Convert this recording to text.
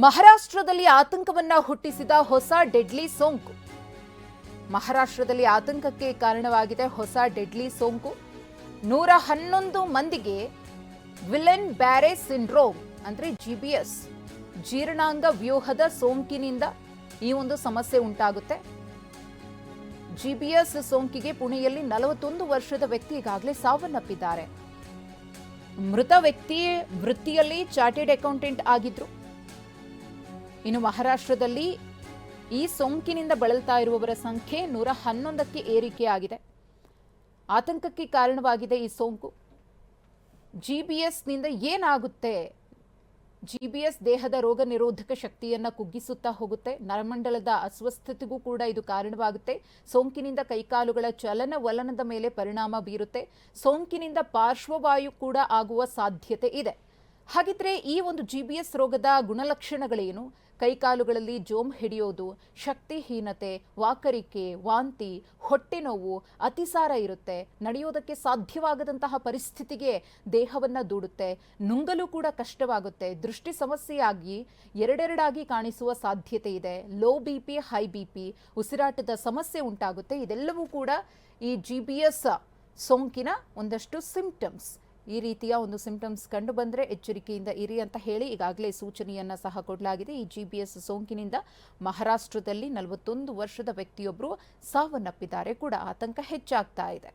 ಮಹಾರಾಷ್ಟ್ರದಲ್ಲಿ ಆತಂಕವನ್ನ ಹುಟ್ಟಿಸಿದ ಹೊಸ ಡೆಡ್ಲಿ ಸೋಂಕು. ಮಹಾರಾಷ್ಟ್ರದಲ್ಲಿ ಆತಂಕಕ್ಕೆ ಕಾರಣವಾಗಿದೆ ಹೊಸ ಡೆಡ್ಲಿ ಸೋಂಕು. ನೂರ ಹನ್ನೊಂದು ಮಂದಿಗೆ ವಿಲೆನ್ ಬ್ಯಾರೆ ಸಿಂಡ್ರೋಮ್, ಅಂದ್ರೆ ಜಿಬಿಎಸ್ ಜೀರ್ಣಾಂಗ ವ್ಯೂಹದ ಸೋಂಕಿನಿಂದ ಈ ಒಂದು ಸಮಸ್ಯೆ ಉಂಟಾಗುತ್ತೆ. ಜಿಬಿಎಸ್ ಸೋಂಕಿಗೆ ಪುಣೆಯಲ್ಲಿ ನಲವತ್ತೊಂದು ವರ್ಷದ ವ್ಯಕ್ತಿ ಈಗಾಗಲೇ ಸಾವನ್ನಪ್ಪಿದ್ದಾರೆ. ಮೃತ ವ್ಯಕ್ತಿ ವೃತ್ತಿಯಲ್ಲಿ ಚಾರ್ಟೆಡ್ ಅಕೌಂಟೆಂಟ್ ಆಗಿದ್ರು. ಇನ್ನು ಮಹಾರಾಷ್ಟ್ರದಲ್ಲಿ ಈ ಸೋಂಕಿನಿಂದ ಬಳಲ್ತಾ ಇರುವವರ ಸಂಖ್ಯೆ ನೂರ ಹನ್ನೊಂದಕ್ಕೆ ಏರಿಕೆಯಾಗಿದೆ. ಆತಂಕಕ್ಕೆ ಕಾರಣವಾಗಿದೆ ಈ ಸೋಂಕು. ಜಿಬಿಎಸ್ನಿಂದ ಏನಾಗುತ್ತೆ? ಜಿಬಿಎಸ್ ದೇಹದ ರೋಗ ನಿರೋಧಕ ಶಕ್ತಿಯನ್ನ ಕುಗ್ಗಿಸುತ್ತಾ ಹೋಗುತ್ತೆ. ನರಮಂಡಲದ ಅಸ್ವಸ್ಥತೆಗೂ ಕೂಡ ಇದು ಕಾರಣವಾಗುತ್ತೆ. ಸೋಂಕಿನಿಂದ ಕೈಕಾಲುಗಳ ಚಲನವಲನದ ಮೇಲೆ ಪರಿಣಾಮ ಬೀರುತ್ತೆ. ಸೋಂಕಿನಿಂದ ಪಾರ್ಶ್ವವಾಯು ಕೂಡ ಆಗುವ ಸಾಧ್ಯತೆ ಇದೆ. ಹಾಗಿದ್ರೆ ಈ ಒಂದು ಜಿಬಿಎಸ್ ರೋಗದ ಗುಣಲಕ್ಷಣಗಳೇನು? ಕೈಕಾಲುಗಳಲ್ಲಿ ಜೋಮ್ ಹಿಡಿಯೋದು, ಶಕ್ತಿಹೀನತೆ, ವಾಕರಿಕೆ, ವಾಂತಿ ಹೊಟ್ಟೆ ನೋವು ಅತಿಸಾರ ಇರುತ್ತೆ. ನಡೆಯೋದಕ್ಕೆ ಸಾಧ್ಯವಾಗದಂತಹ ಪರಿಸ್ಥಿತಿಗೆ ದೇಹವನ್ನ ದೂಡುತ್ತೆ. ನುಂಗಲು ಕೂಡ ಕಷ್ಟವಾಗುತ್ತೆ. ದೃಷ್ಟಿ ಸಮಸ್ಯೆಯಾಗಿ ಎರಡೆರಡಾಗಿ ಕಾಣಿಸುವ ಸಾಧ್ಯತೆ ಇದೆ. Low B P, high B P, ಉಸಿರಾಟದ ಸಮಸ್ಯೆ ಉಂಟಾಗುತ್ತೆ. ಇದೆಲ್ಲವೂ ಕೂಡ ಈ ಜಿ ಬಿ ಎಸ್ ಸೋಂಕಿನ ಒಂದಷ್ಟು ಸಿಂಪ್ಟಮ್ಸ್ ಈ ರೀತಿಯ ಒಂದು ಸಿಂಪ್ಟಮ್ಸ್ ಕಂಡು ಬಂದರೆ ಎಚ್ಚರಿಕೆಯಿಂದ ಇರಿ ಅಂತ ಹೇಳಿ ಈಗಾಗಲೇ ಸೂಚನೆಯನ್ನು ಸಹ ಕೊಡಲಾಗಿದೆ. ಈ ಜಿ ಬಿ ಎಸ್ ಸೋಂಕಿನಿಂದ ಮಹಾರಾಷ್ಟ್ರದಲ್ಲಿ ನಲವತ್ತೊಂದು ವರ್ಷದ ವ್ಯಕ್ತಿಯೊಬ್ಬರು ಸಾವನ್ನಪ್ಪಿದ್ದಾರೆ. ಕೂಡ ಆತಂಕ ಹೆಚ್ಚಾಗ್ತಾ ಇದೆ.